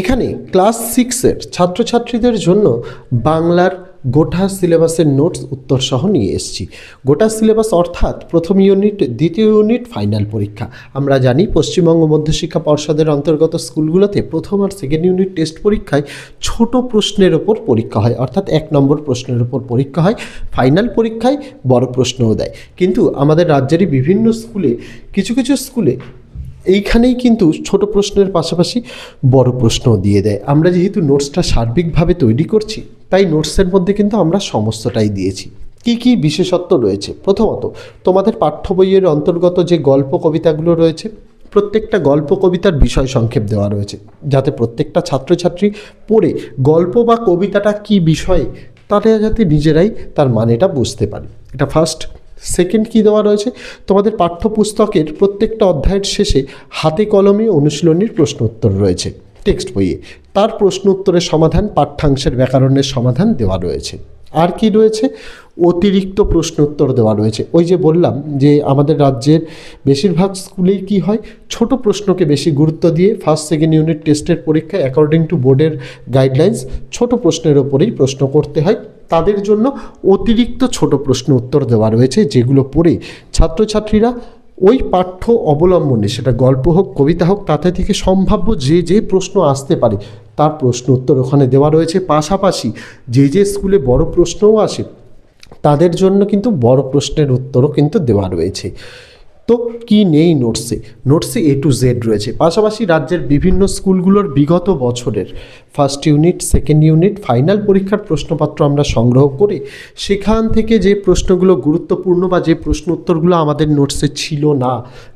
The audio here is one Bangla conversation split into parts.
এখানে ক্লাস সিক্সের ছাত্রছাত্রীদের জন্য বাংলার গোটা সিলেবাসের নোটস উত্তর সহ নিয়ে এসেছি। গোটা সিলেবাস অর্থাৎ প্রথম ইউনিট, দ্বিতীয় ইউনিট, ফাইনাল পরীক্ষা। আমরা জানি পশ্চিমবঙ্গ মধ্যশিক্ষা পর্ষদের অন্তর্গত স্কুলগুলোতে প্রথম আর সেকেন্ড ইউনিট টেস্ট পরীক্ষায় ছোট প্রশ্নের ওপর পরীক্ষা হয়। অর্থাৎ এক নম্বর প্রশ্নের ওপর পরীক্ষা হয়, ফাইনাল পরীক্ষায় বড় প্রশ্নও দেয়। কিন্তু আমাদের রাজ্যেরই বিভিন্ন স্কুলে, কিছু কিছু স্কুলে এইখানেই কিন্তু ছোট প্রশ্নের পাশাপাশি বড় প্রশ্নও দিয়ে দেয়। আমরা যেহেতু নোটসটা সার্বিকভাবে তৈরি করছি, তাই নোটসের মধ্যে কিন্তু আমরা সমস্তটাই দিয়েছি। কি কি বিশেষত্ব রয়েছে? প্রথমত, তোমাদের পাঠ্য বইয়ের অন্তর্গত যে গল্প কবিতাগুলো রয়েছে, প্রত্যেকটা গল্প কবিতার বিষয় সংক্ষেপ দেওয়া রয়েছে, যাতে প্রত্যেকটা ছাত্রছাত্রী পড়ে গল্প বা কবিতাটা কি বিষয়ে তারা যাতে নিজেরাই তার মানেটা বুঝতে পারে। এটা ফার্স্ট সেকেন্ড কী দেওয়া রয়েছে? তোমাদের পাঠ্যপুস্তকের প্রত্যেকটা অধ্যায়ের শেষে হাতে কলমে অনুশীলনীর প্রশ্ন উত্তর রয়েছে। টেক্সট বইয়ে। তার প্রশ্ন উত্তরের সমাধান পাঠ্যাংশের ব্যাকরণের সমাধান দেওয়া রয়েছে। আর কি রয়েছে? অতিরিক্ত প্রশ্ন উত্তর দেওয়া রয়েছে। ওই যে বললাম যে আমাদের রাজ্যের বেশিরভাগ স্কুলেই কি হয়? ছোট প্রশ্নকে বেশি গুরুত্ব দিয়ে ফার্স্ট সেকেন্ড ইউনিট টেস্টের পরীক্ষায় অ্যাকর্ডিং টু বোর্ডের গাইডলাইন্স ছোট প্রশ্নের ওপরেই প্রশ্ন করতে হয়। তাদের জন্য অতিরিক্ত ছোট প্রশ্ন উত্তর দেওয়া রয়েছে, যেগুলো পড়ে ছাত্রছাত্রীরা ওই পাঠ্য অবলম্বনে, সেটা গল্প হোক, কবিতা হোক, তাতে থেকে সম্ভাব্য যে যে প্রশ্ন আসতে পারে, তার প্রশ্ন উত্তর ওখানে দেওয়া রয়েছে। পাশাপাশি যে যে স্কুলে বড় প্রশ্নও আসে, তাদের জন্য কিন্তু বড় প্রশ্নের উত্তরও কিন্তু দেওয়া রয়েছে। তো কি নেই নোটসে নোটসে এ টু জেড রয়েছে। পাশাপাশি রাজ্যের বিভিন্ন স্কুলগুলোর বিগত বছরের first unit second unit final পরীক্ষার প্রশ্নপত্র আমরা সংগ্রহ করে সেখান থেকে যে প্রশ্নগুলো গুরুত্বপূর্ণ বা যে প্রশ্ন উত্তরগুলো আমাদের নোটসে ছিল না,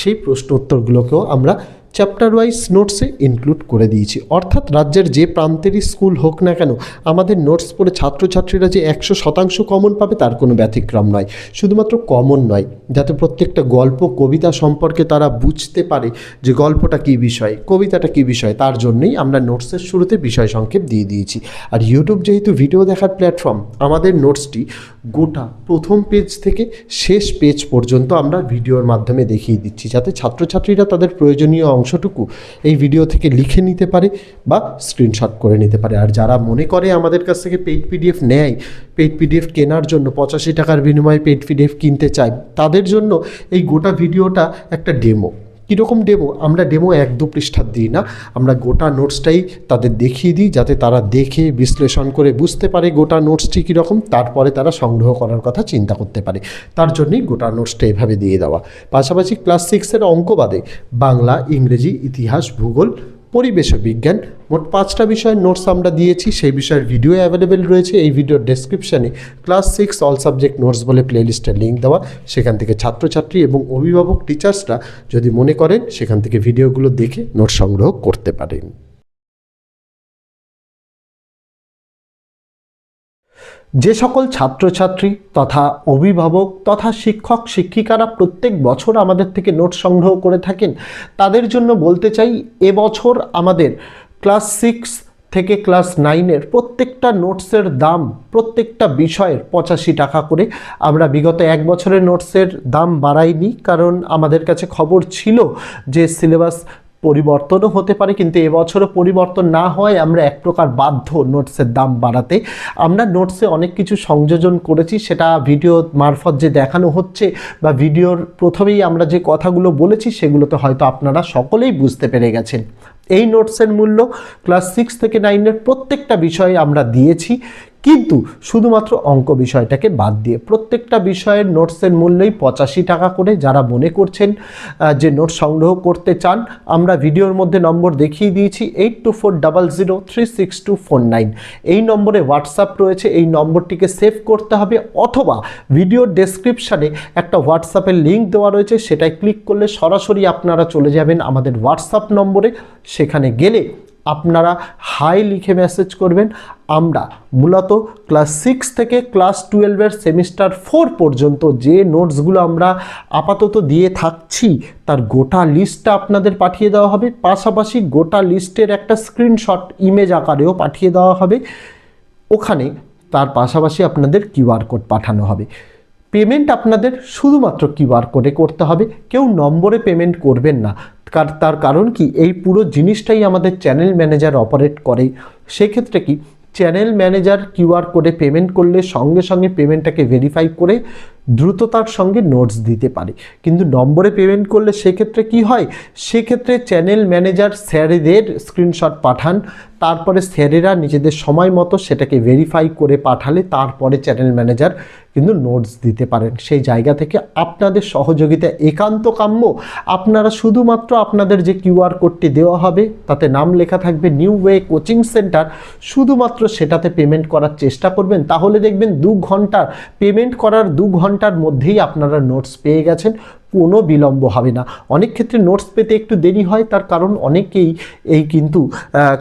সেই প্রশ্ন উত্তরগুলোকেও আমরা চ্যাপ্টার ওয়াইজ নোটসে ইনক্লুড করে দিয়েছি। অর্থাৎ রাজ্যের যে প্রান্তেরই স্কুল হোক না কেন, আমাদের নোটস পড়ে ছাত্রছাত্রীরা যে একশো শতাংশ কমন পাবে তার কোনো ব্যতিক্রম নয়। শুধুমাত্র কমন নয়, যাতে প্রত্যেকটা গল্প, কবিতা সম্পর্কে তারা বুঝতে পারে যে গল্পটা কী বিষয়, কবিতাটা কী বিষয়, তার জন্যই আমরা নোটসের শুরুতে বিষয় সংক্ষেপ দিয়ে দিয়েছি। আর ইউটিউব যেহেতু ভিডিও দেখার প্ল্যাটফর্ম আমাদের নোটসটি গোটা প্রথম পেজ থেকে শেষ পেজ পর্যন্ত আমরা ভিডিওর মাধ্যমে দেখিয়ে দিচ্ছি, যাতে ছাত্রছাত্রীরা তাদের প্রয়োজনীয় অংশটুকু এই ভিডিও থেকে লিখে নিতে পারে বা স্ক্রিনশট করে নিতে পারে। আর যারা মনে করে আমাদের কাছ থেকে পেইড পিডিএফ নেয় পেইড পিডিএফ কেনার জন্য পঁচাশি টাকার বিনিময়ে পেইড পিডিএফ কিনতে চায়, তাদের জন্য এই গোটা ভিডিওটা একটা ডেমো কীরকম ডেমো আমরা ডেমো এক দু পৃষ্ঠার দিই না। আমরা গোটা নোটসটাই তাদের দেখিয়ে দিই যাতে তারা দেখে, বিশ্লেষণ করে বুঝতে পারে গোটা নোটসটি কীরকম। তারপরে তারা সংগ্রহ করার কথা চিন্তা করতে পারে। তার জন্যই গোটা নোটসটা এভাবে দিয়ে দেওয়া। পাশাপাশি ক্লাস সিক্সের অঙ্ক বাদে বাংলা, ইংরেজি, ইতিহাস, ভূগোল পরিবেশ বিজ্ঞান। মোট পাঁচটা বিষয়ের নোটস আমরা দিয়েছি, সেই বিষয়ের ভিডিও অ্যাভেলেবেল রয়েছে। এই ভিডিওর ডেসক্রিপশানে class six all subject notes বলে প্লেলিস্টের লিঙ্ক দেওয়া। সেখান থেকে ছাত্রছাত্রী এবং অভিভাবক টিচার্সরা যদি মনে করেন, সেখান থেকে ভিডিওগুলো দেখে নোট সংগ্রহ করতে পারেন। যে সকল ছাত্রছাত্রী তথা অভিভাবক তথা শিক্ষক শিক্ষিকারা প্রত্যেক বছর আমাদের থেকে নোট সংগ্রহ করে থাকেন, তাদের জন্য বলতে চাই এবছর আমাদের ক্লাস সিক্স থেকে ক্লাস নাইনের প্রত্যেকটা নোটসের দাম, প্রত্যেকটা বিষয়ের পঁচাশি টাকা করে। আমরা বিগত এক বছরের নোটসের দাম বাড়াইনি, কারণ আমাদের কাছে খবর ছিল যে সিলেবাস পরিবর্তনও হতে পারে, কিন্তু এবছরও পরিবর্তন না হয় আমরা এক প্রকার বাধ্য নোটসের দাম বাড়াতে। আমরা নোটসে অনেক কিছু সংযোজন করেছি, সেটা ভিডিও মারফত যে দেখানো হচ্ছে বা ভিডিওর প্রথমেই আমরা যে কথাগুলো বলেছি, সেগুলোতে হয়তো আপনারা সকলেই বুঝতে পেরে গেছেন। এই নোটসের মূল্য ক্লাস সিক্স থেকে নাইনের প্রত্যেকটা বিষয়ে আমরা দিয়েছি। কিন্তু শুধুমাত্র অঙ্ক বিষয়টাকে বাদ দিয়ে প্রত্যেকটা বিষয়ের নোটসের মূল্যই পঁচাশি টাকা করে যারা মনে করছেন যে নোট সংগ্রহ করতে চান, আমরা ভিডিওর মধ্যে নম্বর দেখিয়ে দিয়েছি eight two four double zero three six two four nine এই নম্বরে হোয়াটসঅ্যাপ রয়েছে, এই নম্বরটিকে সেভ করতে হবে, অথবা ভিডিওর ডেসক্রিপশানে একটা হোয়াটসঅ্যাপের লিঙ্ক দেওয়া রয়েছে, সেটায় ক্লিক করলে সরাসরি আপনারা চলে যাবেন আমাদের হোয়াটসঅ্যাপ নম্বরে। সেখানে গেলে আপনারা হাই লিখে মেসেজ করবেন। আমরা মূলত ক্লাস সিক্স থেকে ক্লাস টুয়েলভের সেমিস্টার ফোর পর্যন্ত যে নোটসগুলো আমরা আপাতত দিয়ে থাকছি, তার গোটা লিস্টটা আপনাদের পাঠিয়ে দেওয়া হবে। পাশাপাশি গোটা লিস্টের একটা স্ক্রিনশট ইমেজ আকারেও পাঠিয়ে দেওয়া হবে। ওখানে তার পাশাপাশি আপনাদের কিউআর কোড পাঠানো হবে। পেমেন্ট আপনাদের শুধুমাত্র কিউআর কোডে করতে হবে। কেউ নম্বরে পেমেন্ট করবেন না। তার কারণ কি? এই পুরো জিনিসটাই আমাদের চ্যানেল ম্যানেজার অপারেট করে সেক্ষেত্রে কি? চ্যানেল ম্যানেজার কিউআর কোডে পেমেন্ট করলে সঙ্গে সঙ্গে পেমেন্টটাকে ভেরিফাই করে দ্রুততার সঙ্গে নোটস দিতে পারে। কিন্তু নম্বরে পেমেন্ট করলে সেক্ষেত্রে কি হয়? সেক্ষেত্রে চ্যানেল ম্যানেজার স্যারেদের স্ক্রিনশট পাঠান। তারপরে স্যারেরা নিজেদের সময় মতো সেটাকে ভেরিফাই করে পাঠালে তারপরে চ্যানেল ম্যানেজার কিন্তু নোটস দিতে পারেন। সেই জায়গা থেকে আপনাদের সহযোগিতা একান্ত কাম্য। আপনারা শুধুমাত্র আপনাদের যে কিউআর কোডটি দেওয়া হবে, তাতে নাম লেখা থাকবে নিউ ওয়ে কোচিং সেন্টার শুধুমাত্র সেটাতে পেমেন্ট করার চেষ্টা করবেন। তাহলে দেখবেন দু ঘণ্টার পেমেন্ট করার দু ঘণ্টার মধ্যেই আপনারা নোটস পেয়ে গেছেন। কোনো বিলম্ব হবে না। অনেক ক্ষেত্রে নোটস পেতে একটু দেরি হয়, তার কারণ অনেকেই এই কিন্তু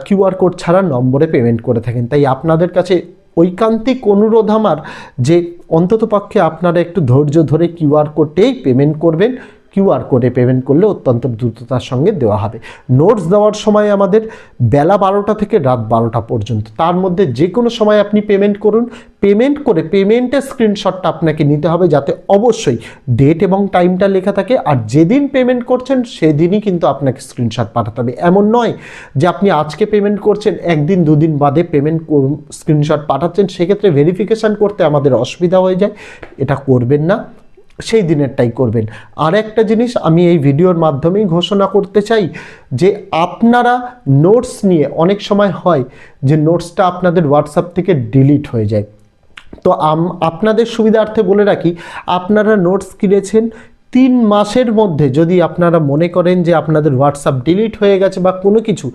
কিউআর কোড ছাড়া নম্বরে পেমেন্ট করে থাকেন। তাই আপনাদের কাছে ঐকান্তিক অনুরোধ আমার যে অন্ততপক্ষে আপনারা একটু ধৈর্য ধরে কিউআর কোডেই পেমেন্ট করবেন। কিউআর কোডে পেমেন্ট করলে অত্যন্ত দ্রুততার সঙ্গে দেওয়া হবে। নোটস দেওয়ার সময় আমাদের বেলা বারোটা থেকে রাত বারোটা পর্যন্ত। তার মধ্যে যে কোনো সময় আপনি পেমেন্ট করুন। পেমেন্ট করে পেমেন্টের স্ক্রিনশটটা আপনাকে নিতে হবে যাতে অবশ্যই ডেট এবং টাইমটা লেখা থাকে। আর যেদিন পেমেন্ট করছেন সেদিনই কিন্তু আপনাকে স্ক্রিনশট পাঠাতে হবে। এমন নয় যে আপনি আজকে পেমেন্ট করছেন, একদিন, দুদিন বাদে পেমেন্ট স্ক্রিনশট পাঠাচ্ছেন। সেক্ষেত্রে ভেরিফিকেশান করতে আমাদের অসুবিধা হয়ে যায়। এটা করবেন না। সেই দিনেরটাই করবেন। আর একটা জিনিস আমি এই ভিডিওর মাধ্যমেই ঘোষণা করতে চাই যে আপনারা নোটস নিয়ে অনেক সময় হয় যে নোটসটা আপনাদের হোয়াটসঅ্যাপ থেকে ডিলিট হয়ে যায়। তো আপনাদের সুবিধার্থে বলে রাখি, আপনারা নোটস কিনেছেন তিন মাসের মধ্যে। যদি আপনারা মনে করেন যে আপনাদের হোয়াটসঅ্যাপ ডিলিট হয়ে গেছে বা কোনো কিছু,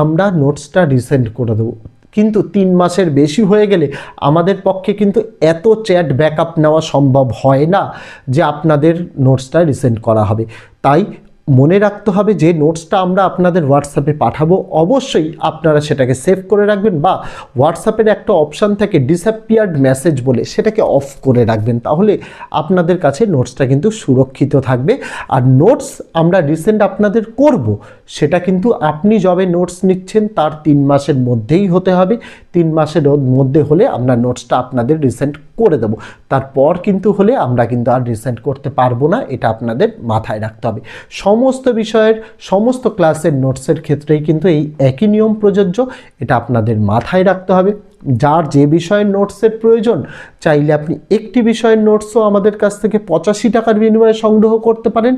আমরা নোটসটা রিসেন্ড করে দেবো। কিন্তু তিন মাসের বেশি হয়ে গেলে আমাদের পক্ষে কিন্তু এত চ্যাট ব্যাকআপ নেওয়া সম্ভব হয় না যে আপনাদের নোটসটা রিসেন্ট করা হবে। তাই মনে রাখতে হবে যে নোটসটা আমরা আপনাদের হোয়াটসঅ্যাপে পাঠাবো। অবশ্যই আপনারা সেটাকে সেভ করে রাখবেন বা হোয়াটসঅ্যাপের একটা অপশান থাকে ডিসঅ্যাপিয়ার্ড মেসেজ বলে, সেটাকে অফ করে রাখবেন। তাহলে আপনাদের কাছে নোটসটা কিন্তু সুরক্ষিত থাকবে। আর নোটস আমরা রিসেন্ট আপনাদের করব, সেটা কিন্তু আপনি যবে নোটস নিচ্ছেন, তার তিন মাসের মধ্যেই হতে হবে। তিন মাসের মধ্যে হলে আমরা নোটসটা আপনাদের রিসেন্ট করে দেবো। তারপর কিন্তু হলে আমরা কিন্তু আর রিসেন্ট করতে পারব না, এটা আপনাদের মাথায় রাখতে হবে। সমস্ত বিষয়ের, সমস্ত ক্লাসের নোটসের ক্ষেত্রেই কিন্তু এই একই নিয়ম প্রযোজ্য, এটা আপনাদের মাথায় রাখতে হবে। যার যে বিষয়ের নোটসের প্রয়োজন, চাইলে আপনি একটি বিষয়ের নোটসও আমাদের কাছ থেকে পঁচাশি টাকার বিনিময়ে সংগ্রহ করতে পারেন।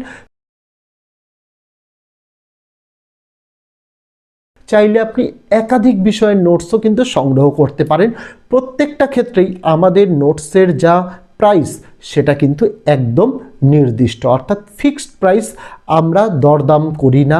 চাইলে আপনি একাধিক বিষয়ের নোটসও কিন্তু সংগ্রহ করতে পারেন। প্রত্যেকটা ক্ষেত্রেই আমাদের নোটসের যা প্রাইস সেটা কিন্তু একদম নির্দিষ্ট। অর্থাৎ ফিক্সড প্রাইস আমরা দরদাম করি না,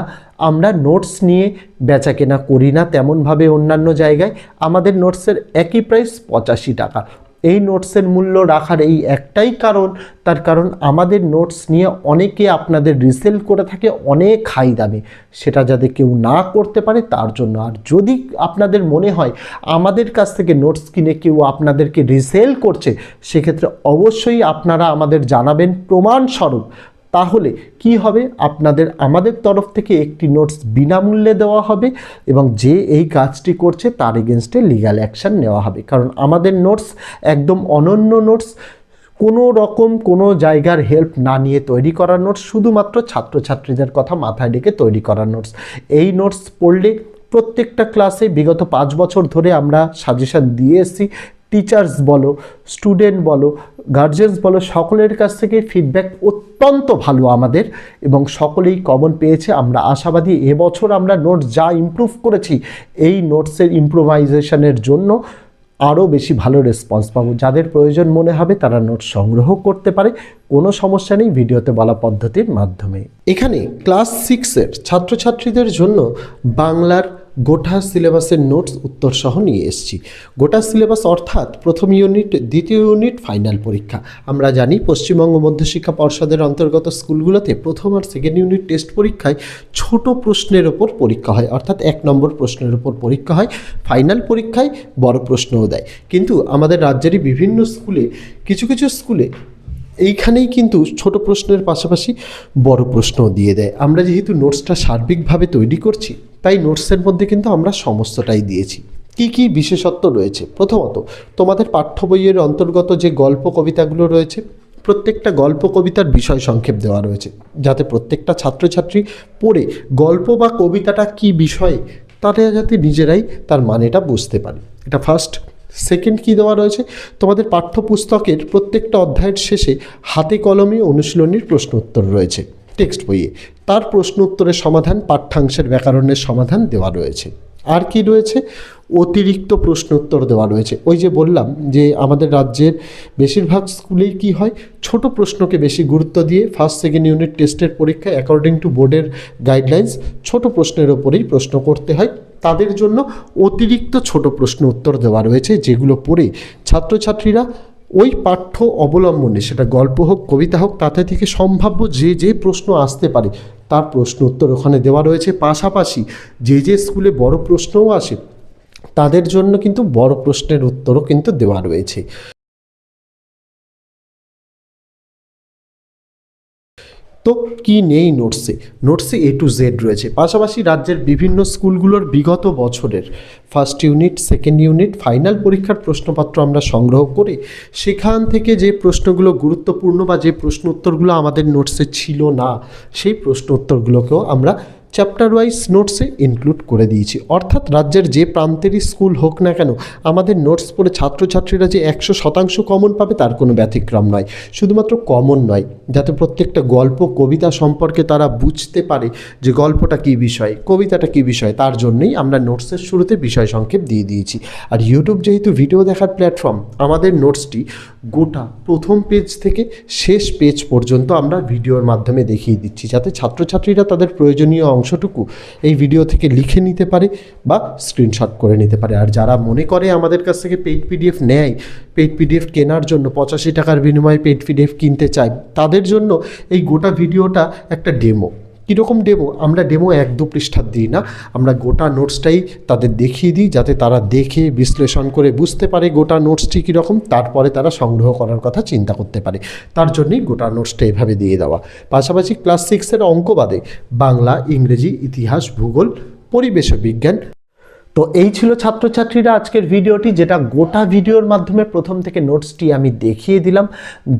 আমরা নোটস নিয়ে বেচা কেনা করি না তেমনভাবে অন্যান্য জায়গায়। আমাদের নোটসের একই প্রাইস পঁচাশি টাকা। এই নোটসের মূল্য রাখার এই একটাই কারণ, তার কারণ আমাদের নোটস নিয়ে অনেকে আপনাদের রিসেল করে থাকে অনেক হাই দামে। সেটা যাতে কেউ না করতে পারে, তার জন্য। আর যদি আপনাদের মনে হয় আমাদের কাছ থেকে নোটস কিনে কেউ আপনাদেরকে রিসেল করছে, সেক্ষেত্রে অবশ্যই আপনারা আমাদের জানাবেন প্রমাণস্বরূপ। তাহলে কি হবে? আপনাদের আমাদের তরফ থেকে একটি নোটস বিনামূল্যে দেওয়া হবে এবং যে এই কাজটি করছে তার এগেনস্টে লিগ্যাল অ্যাকশন নেওয়া হবে। কারণ আমাদের নোটস একদম অনন্য নোটস কোনো রকম কোনো জায়গার হেল্প না নিয়ে তৈরি করা নোটস শুধুমাত্র ছাত্রছাত্রীদের কথা মাথায় রেখে তৈরি করা নোটস এই নোটস পড়লে প্রত্যেকটা ক্লাসে বিগত পাঁচ বছর ধরে আমরা সাজেশন দিয়ে এসেছি টিচার্স বলো স্টুডেন্ট বলো গার্জেন্স বলো, সকলের কাছ থেকে ফিডব্যাক অত্যন্ত ভালো আমাদের এবং সকলেই কমন পেয়েছে। আমরা আশাবাদী, এবছর আমরা নোটস যা ইমপ্রুভ করেছি, এই নোটসের ইম্প্রোভাইজেশনের জন্য আরও বেশি ভালো রেসপন্স পাবো। যাদের প্রয়োজন মনে হবে, তারা নোট সংগ্রহ করতে পারে। কোনো সমস্যা নেই, ভিডিওতে বলা পদ্ধতির মাধ্যমে। এখানে ক্লাস সিক্সের ছাত্রছাত্রীদের জন্য বাংলার গোটা সিলেবাসের নোটস উত্তর সহ নিয়ে এসেছি। গোটা সিলেবাস অর্থাৎ প্রথম ইউনিট, দ্বিতীয় ইউনিট, ফাইনাল পরীক্ষা। আমরা জানি পশ্চিমবঙ্গ মধ্যশিক্ষা পর্ষদের অন্তর্গত স্কুলগুলোতে প্রথম আর সেকেন্ড ইউনিট টেস্ট পরীক্ষায় ছোট প্রশ্নের ওপর পরীক্ষা হয়। অর্থাৎ এক নম্বর প্রশ্নের ওপর পরীক্ষা হয়, ফাইনাল পরীক্ষায় বড় প্রশ্নও দেয়। কিন্তু আমাদের রাজ্যেরই বিভিন্ন স্কুলে, কিছু কিছু স্কুলে এইখানেই কিন্তু ছোট প্রশ্নের পাশাপাশি বড় প্রশ্নও দিয়ে দেয়। আমরা যেহেতু নোটসটা সার্বিকভাবে তৈরি করছি তাই নোটসের মধ্যে কিন্তু আমরা সমস্তটাই দিয়েছি। কি কি বিশেষত্ব রয়েছে? প্রথমত, তোমাদের পাঠ্য বইয়ের অন্তর্গত যে গল্প কবিতাগুলো রয়েছে, প্রত্যেকটা গল্প কবিতার বিষয় সংক্ষেপ দেওয়া রয়েছে, যাতে প্রত্যেকটা ছাত্রছাত্রী পড়ে গল্প বা কবিতাটা কি বিষয়ে তারা যাতে নিজেরাই তার মানেটা বুঝতে পারে। এটা ফার্স্ট সেকেন্ড কী দেওয়া রয়েছে? তোমাদের পাঠ্যপুস্তকের প্রত্যেকটা অধ্যায়ের শেষে হাতে কলমে অনুশীলনীর প্রশ্ন উত্তর রয়েছে। টেক্সট বইয়ে। তার প্রশ্ন উত্তরের সমাধান পাঠ্যাংশের ব্যাকরণের সমাধান দেওয়া রয়েছে। আর কি রয়েছে? অতিরিক্ত প্রশ্ন উত্তর দেওয়া রয়েছে। ওই যে বললাম যে আমাদের রাজ্যের বেশিরভাগ স্কুলেই কি হয়? ছোট প্রশ্নকে বেশি গুরুত্ব দিয়ে ফার্স্ট সেকেন্ড ইউনিট টেস্টের পরীক্ষায় অ্যাকর্ডিং টু বোর্ডের গাইডলাইন্স ছোট প্রশ্নের ওপরেই প্রশ্ন করতে হয়। তাদের জন্য অতিরিক্ত ছোট প্রশ্ন উত্তর দেওয়া রয়েছে, যেগুলো পড়ে ছাত্রছাত্রীরা ওই পাঠ্য অবলম্বনে, সেটা গল্প হোক, কবিতা হোক, তাতে থেকে সম্ভাব্য যে যে প্রশ্ন আসতে পারে, তার প্রশ্ন উত্তর ওখানে দেওয়া রয়েছে। পাশাপাশি যে যে স্কুলে বড় প্রশ্নও আসে, তাদের জন্য কিন্তু বড় প্রশ্নের উত্তরও কিন্তু দেওয়া রয়েছে। তো কি নেই নোটসে নোটসে এ টু জেড রয়েছে। পাশাপাশি রাজ্যের বিভিন্ন স্কুলগুলোর বিগত বছরের first unit second unit final পরীক্ষার প্রশ্নপত্র আমরা সংগ্রহ করে সেখান থেকে যে প্রশ্নগুলো গুরুত্বপূর্ণ বা যে প্রশ্ন উত্তরগুলো আমাদের নোটসে ছিল না, সেই প্রশ্ন উত্তরগুলোকেও আমরা চ্যাপ্টার ওয়াইজ নোটসে ইনক্লুড করে দিয়েছি। অর্থাৎ রাজ্যের যে প্রান্তেরই স্কুল হোক না কেন, আমাদের নোটস পড়ে ছাত্রছাত্রীরা যে একশো শতাংশ কমন পাবে, তার কোনো ব্যতিক্রম নয়। শুধুমাত্র কমন নয়, যাতে প্রত্যেকটা গল্প, কবিতা সম্পর্কে তারা বুঝতে পারে যে গল্পটা কী বিষয়, কবিতাটা কী বিষয়। তার জন্যই আমরা নোটসের শুরুতে বিষয় সংক্ষেপ দিয়ে দিয়েছি। আর ইউটিউব যেহেতু ভিডিও দেখার প্ল্যাটফর্ম আমাদের নোটসটি গোটা প্রথম পেজ থেকে শেষ পেজ পর্যন্ত আমরা ভিডিওর মাধ্যমে দেখিয়ে দিচ্ছি, যাতে ছাত্রছাত্রীরা তাদের প্রয়োজনীয় অংশটুকু এই ভিডিও থেকে লিখে নিতে পারে বা স্ক্রিনশট করে নিতে পারে। আর যারা মনে করে আমাদের কাছ থেকে পেইড পিডিএফ নেয় পেইড পিডিএফ কেনার জন্য পঁচাশি টাকার বিনিময়ে পেইড পিডিএফ কিনতে চায়, তাদের জন্য এই গোটা ভিডিওটা একটা ডেমো কীরকম ডেমো আমরা ডেমো এক দু পৃষ্ঠার দিই না। আমরা গোটা নোটসটাই তাদের দেখিয়ে দিই, যাতে তারা দেখে, বিশ্লেষণ করে বুঝতে পারে গোটা নোটসটি কীরকম, তারপরে তারা সংগ্রহ করার কথা চিন্তা করতে পারে। তার জন্যই গোটা নোটসটা এভাবে দিয়ে দেওয়া। পাশাপাশি ক্লাস সিক্সের অঙ্ক বাদে বাংলা, ইংরেজি, ইতিহাস, ভূগোল, পরিবেশ বিজ্ঞান তো এই ছিল ছাত্রছাত্রীরা আজকের ভিডিওটি, যেটা গোটা ভিডিওর মাধ্যমে প্রথম থেকে নোটসটি আমি দেখিয়ে দিলাম।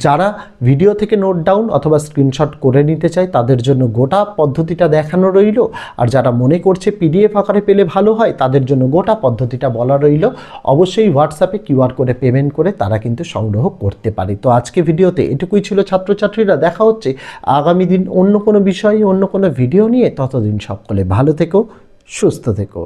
যারা ভিডিও থেকে নোট ডাউন অথবা স্ক্রিনশট করে নিতে চায়, তাদের জন্য গোটা পদ্ধতিটা দেখানো রইল। আর যারা মনে করছে পিডিএফ আকারে পেলে ভালো হয়, তাদের জন্য গোটা পদ্ধতিটা বলা রইল। অবশ্যই হোয়াটসঅ্যাপে কিউআর করে পেমেন্ট করে তারা কিন্তু সংগ্রহ করতে পারে। তো আজকে ভিডিওতে এটুকুই ছিল ছাত্রছাত্রীরা। দেখা হচ্ছে আগামী দিন অন্য কোনো বিষয়ে, অন্য কোনো ভিডিও নিয়ে। ততদিন সকলে ভালো থেকো, সুস্থ থেকো।